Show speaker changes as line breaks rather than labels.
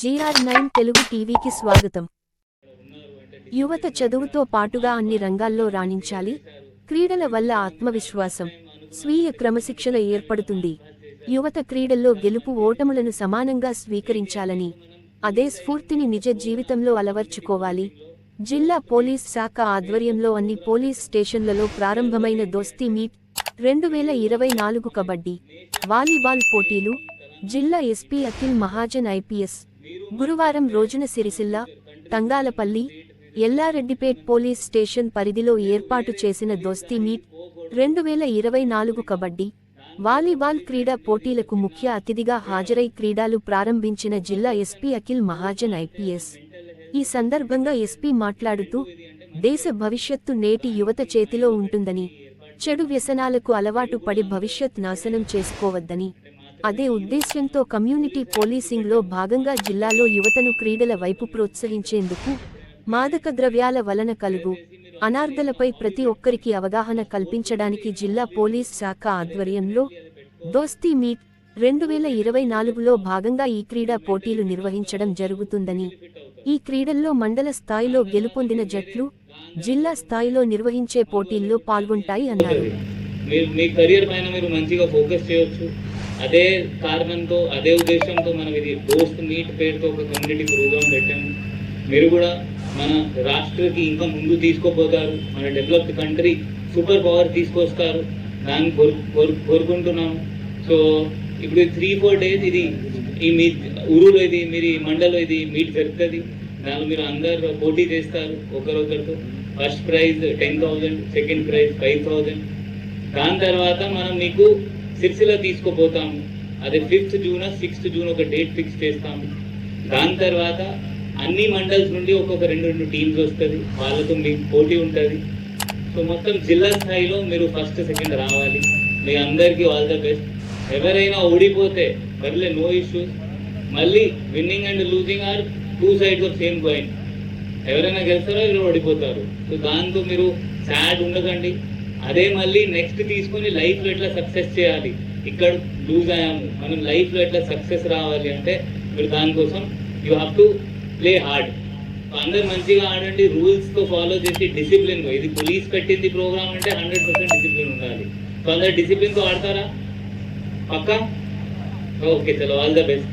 GR nine Telugu టీవీకి స్వాగతం. యువత చదువుతో పాటుగా అన్ని రంగాల్లో రాణించాలి. క్రీడల వల్ల ఆత్మవిశ్వాసం స్వీయ క్రమశిక్షణ ఏర్పడుతుంది. యువత క్రీడల్లో గెలుపు ఓటములను సమానంగా స్వీకరించాలని అదే స్ఫూర్తిని నిజ జీవితంలో అలవర్చుకోవాలి. జిల్లా పోలీస్ శాఖ ఆధ్వర్యంలో అన్ని పోలీస్ స్టేషన్లలో ప్రారంభమైన దోస్తీ మీట్ రెండు వేల ఇరవై నాలుగు కబడ్డీ వాలీబాల్ పోటీలు జిల్లా ఎస్పీ అఖిల్ మహాజన్ ఐపీఎస్ గురువారం రోజున సిరిసిల్ల తంగాలపల్లి ఎల్లారెడ్డిపేట్ పోలీస్ స్టేషన్ పరిధిలో ఏర్పాటు చేసిన దోస్తీ మీట్ రెండు వేల ఇరవై నాలుగు కబడ్డీ వాలీబాల్ క్రీడా పోటీలకు ముఖ్య అతిథిగా హాజరై క్రీడలు ప్రారంభించిన జిల్లా ఎస్పీ అఖిల్ మహాజన్ ఐపీఎస్. ఈ సందర్భంగా ఎస్పీ మాట్లాడుతూ దేశ భవిష్యత్తు నేటి యువత చేతిలో ఉంటుందని చెడు వ్యసనాలకు అలవాటు పడి భవిష్యత్ నాశనం చేసుకోవద్దని అదే ఉద్దేశ్యంతో కమ్యూనిటీ పోలీసింగ్లో భాగంగా జిల్లాలో యువతను క్రీడల వైపు ప్రోత్సహించేందుకు మాదక ద్రవ్యాల వలన కలుగు అనార్థలపై ప్రతి ఒక్కరికి అవగాహన కల్పించడానికి జిల్లా పోలీస్ శాఖ ఆధ్వర్యంలో దోస్తీ మీట్ రెండు వేల ఇరవై నాలుగులో భాగంగా ఈ క్రీడా పోటీలు నిర్వహించడం జరుగుతుందని ఈ క్రీడల్లో మండల స్థాయిలో గెలుపొందిన జట్లు జిల్లా స్థాయిలో నిర్వహించే పోటీల్లో పాల్గొంటాయి అన్నారు.
మీ కెరియర్ పైన మీరు మంచిగా ఫోకస్ చేయొచ్చు. అదే కారణంతో అదే ఉద్దేశంతో మనం ఇది దోస్త్ మీట్ పేరుతో ఒక కమ్యూనిటీ ప్రోగ్రామ్ పెట్టాము మీరు కూడా మన రాష్ట్రకి ఇంకా ముందు తీసుకోపోతారు. మన డెవలప్డ్ కంట్రీ సూపర్ పవర్ తీసుకొస్తారు. దాన్ని కోరు కోరు- కోరుకుంటున్నాము సో ఇప్పుడు త్రీ ఫోర్ డేస్ ఇది ఈ మీ ఊరులో ఇది మీరు మండలో ఇది మీట్ జరుగుతుంది. దానిలో మీరు అందరు పోటీ చేస్తారు ఒకరొకరితో first prize ten thousand second prize five thousand దాని తర్వాత మనం మీకు సిరిసిల్ల తీసుకుపోతాము. అదే ఫిఫ్త్ జూన్ సిక్స్త్ జూన్ ఒక డేట్ ఫిక్స్ చేస్తాము. దాని తర్వాత అన్ని మండల్స్ నుండి ఒక్కొక్క రెండు రెండు టీమ్స్ వస్తుంది. వాళ్ళతో మీకు పోటీ ఉంటుంది. సో మొత్తం జిల్లా స్థాయిలో మీరు ఫస్ట్ సెకండ్ రావాలి. మీ అందరికీ ఆల్ ద బెస్ట్ ఎవరైనా ఓడిపోతే పర్లే నో ఇష్యూస్ మళ్ళీ winning and losing are two sides of same coin ఎవరైనా గెలుస్తారో ఎవరు ఓడిపోతారు. సో దాంతో మీరు సాడ్ ఉండకండి. అదే మళ్ళీ నెక్స్ట్ తీసుకొని లైఫ్లో ఎట్లా సక్సెస్ చేయాలి? ఇక్కడ లూజ్ అయ్యాము. మనం లైఫ్లో ఎట్లా సక్సెస్ రావాలి అంటే మీరు దానికోసం you have to play hard అందరు మంచిగా ఆడండి రూల్స్తో ఫాలో చేసి డిసిప్లిన్ ఇది పోలీస్ పెట్టింది ప్రోగ్రామ్ అంటే హండ్రెడ్ పర్సెంట్ డిసిప్లిన్ ఉండాలి. సో అందరు డిసిప్లిన్తో ఆడతారా? పక్కా? ఓకే చలో ఆల్ ద బెస్ట్